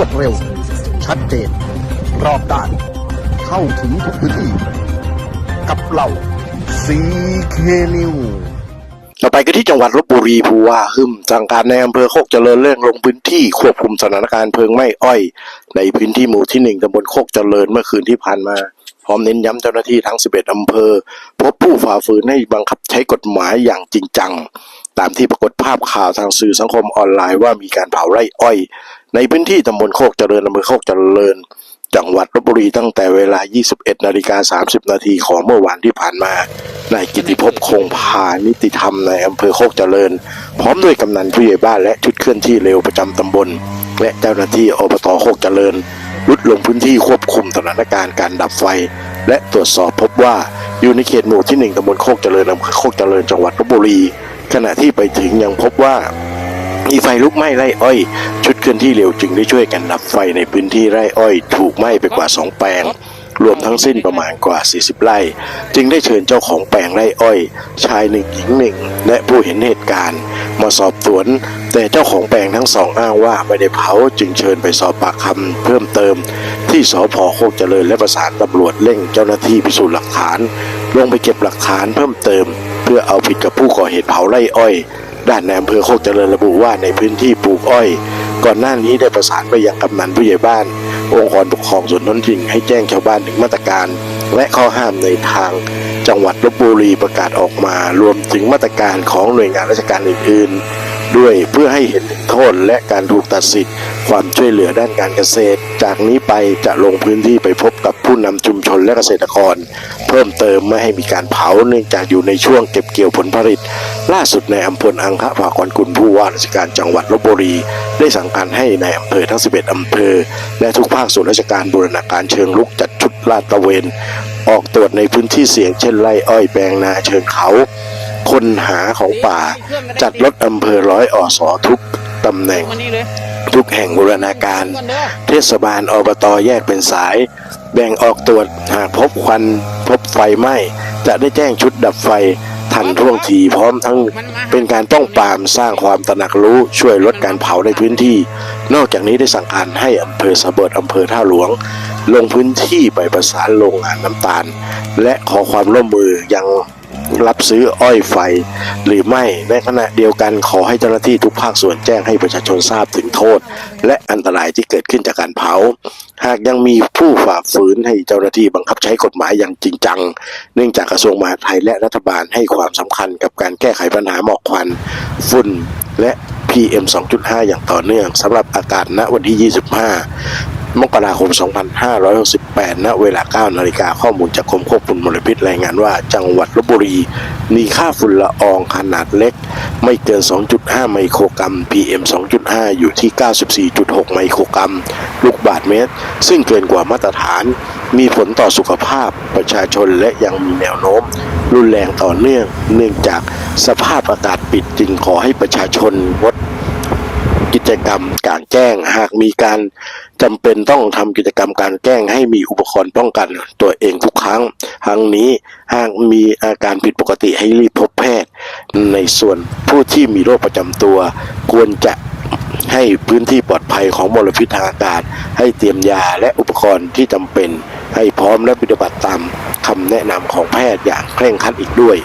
วดเร็ว ชัดเจน รอบด้าน เข้าถึงทุกพื้นที่ กับเราซีเคนิวต่อไปก็ที่จังหวัดลบบุรีผู้ว่าหึมสั่งการในอำเภอโคกเจริญเร่งลงพื้นที่ควบคุมสถานการณ์เพลิงไหม้อ้อย ในพื้นที่หมู่ที่หนึ่งตำบลโคกเจริญเมื่อคืนที่ผ่านมา พร้อมเน้นย้ำเจ้าหน้าที่ทั้ง 11 อำเภอ พบผู้ฝ่าฝืนให้บังคับใช้กฎหมายอย่างจริงจัง ตามที่ปรากฏภาพข่าวทางสื่อสังคมออนไลน์ว่ามีการเผาไร่อ้อย ในพื้นที่ตำบลโคกเจริญอำเภอโคกเจริญ จังหวัดลบบุรีตั้งแต่เวลา 21 นาฬิกา 30 นาทีของเมื่อวานที่ผ่านมานายกิติภพคงพานิติธรรมในอำเภอโคกเจริญ พร้อมด้วยกำนันผู้ใหญ่บ้านและชุดเคลื่อนที่เร็วประจำตำบล และเจ้าหน้าที่อบตโคกเจริญรุดลงพื้นที่ควบคุมสถานการณ์การดับไฟ และตรวจสอบพบว่าอยู่ในเขตหมู่ที่หนึ่งตำบลโคกเจริญอำเภอโคกเจริญจังหวัดลบบุรี ขณะที่ไปถึงยังพบว่ามีไฟลุกไหม้ไร่อ้อย ชุดเคลื่อนที่เร็วจึงได้ช่วยกันดับไฟในพื้นที่ไร่อ้อย ถูกไหม้ไปกว่า 2 แปลง รวมทั้งสิ้นประมาณกว่า 40 ไร่ จึงได้เชิญเจ้าของแปลงไร่อ้อย ชายหนึ่งหญิงหนึ่ง และผู้เห็นเหตุการณ์ มาสอบสวน แต่เจ้าของแปลงทั้งสองอ้างว่าไม่ได้เผาจึงเชิญไปสอบปากคำเพิ่มเติม ที่สพโคกเจริญและประสานตำรวจเร่งเจ้าหน้าที่พิสูจน์หลักฐาน ลงไปเก็บหลักฐานเพิ่มเติม พื่อเอาผิดกับผู้ก่อเหตุเผาไร่อ้อย ด้านในอำเภอโคกเจริญระบุว่าในพื้นที่ปลูกอ้อย ก่อนหน้านี้ได้ประสานไปยังกำนันผู้ใหญ่บ้าน องค์กรปกครองส่วนท้องถิ่นให้แจ้งชาวบ้านถึงมาตรการ และข้อห้ามในทางจังหวัดลบบุรีประกาศออกมา รวมถึงมาตรการของหน่วยงานราชการอื่น ๆ ด้วยเพื่อให้เห็นโทษและการถูกตัดสิทธิ์ ความช่วยเหลือด้านการเกษตร จากนี้ไปจะลงพื้นที่ไปพบกับผู้นำชุมชนและเกษตรกร เพิ่มเติมไม่ให้มีการเผาเนื่องจากอยู่ในช่วงเก็บเกี่ยวผลผลิต ล่าสุดในอำเภออังคะภากรกุลผู้ว่าราชการจังหวัดลบบุรี ได้สั่งการให้ในอำเภอทั้ง 11 อำเภอ และทุกภาคส่วนราชการบูรณาการเชิงลุกจัดชุดลาดตระเวน ออกตรวจในพื้นที่เสี่ยงเช่นไร่อ้อยแปลงนาเชิงเขาคนหาของป่า จัดรถอำเภอร้อยอสอทุกตำแหน่ง ทุกแห่งบูรณาการ เทศบาลอบตแยกเป็นสาย แบ่งออกตรวจหากพบควันพบไฟไหม้จะได้แจ้งชุดดับไฟทันท่วงทีพร้อมทั้งเป็นการป้องปรามสร้างความตระหนักรู้ช่วยลดการเผาในพื้นที่ นอกจากนี้ได้สั่งการให้อำเภอสะเบิดอำเภอท่าหลวง ลงพื้นที่ไปประสานโรงงานน้ำตาล และขอความร่วมมือยัง รับซื้ออ้อยไฟ หรือไม่ในขณะเดียวกันขอให้เจ้าหน้าที่ทุกภาคส่วนแจ้งให้ประชาชนทราบถึงโทษ และอันตรายที่เกิดขึ้นจากการเผา หากยังมีผู้ฝ่าฝืนให้เจ้าหน้าที่บังคับใช้กฎหมายอย่างจริงจัง เนื่องจากกระทรวงมหาดไทยและรัฐบาลให้ความสำคัญกับการแก้ไขปัญหาหมอกควันฝุ่นและ PM 2.5 อย่างต่อเนื่องสำหรับอากาศณวันที่ 25 มกราคม 2568 ณ เวลา 9 นาฬิกาข้อมูลจากกรมควบคุมมลพิษรายงานว่า จังหวัดลบบุรี มีค่าฝุ่นละอองขนาดเล็ก ไม่เกิน 2.5 ไมโครกรัม PM 2.5 อยู่ที่ 94.6 ไมโครกรัม ลูกบาทเมตร ซึ่งเกินกว่ามาตรฐาน มีผลต่อสุขภาพประชาชนและยังมีแนวโน้ม รุนแรงต่อเนื่อง เนื่องจากสภาพอากาศปิดจึงขอให้ประชาชนงด กิจกรรมกางแจ้งหากมีการจำเป็นต้องทำกิจกรรมการแจ้งให้มีอุปกรณ์ป้องกันตัวเองทุกครั้งทั้งนี้หากมีอาการผิดปกติให้รีบพบแพทย์ ในส่วนผู้ที่มีโรคประจำตัว ควรจะให้พื้นที่ปลอดภัยของมลพิษทางอากาศ ให้เตรียมยาและอุปกรณ์ที่จำเป็น ให้พร้อมและปฏิบัติตามคำแนะนำของแพทย์อย่างเคร่งครัดอีกด้วย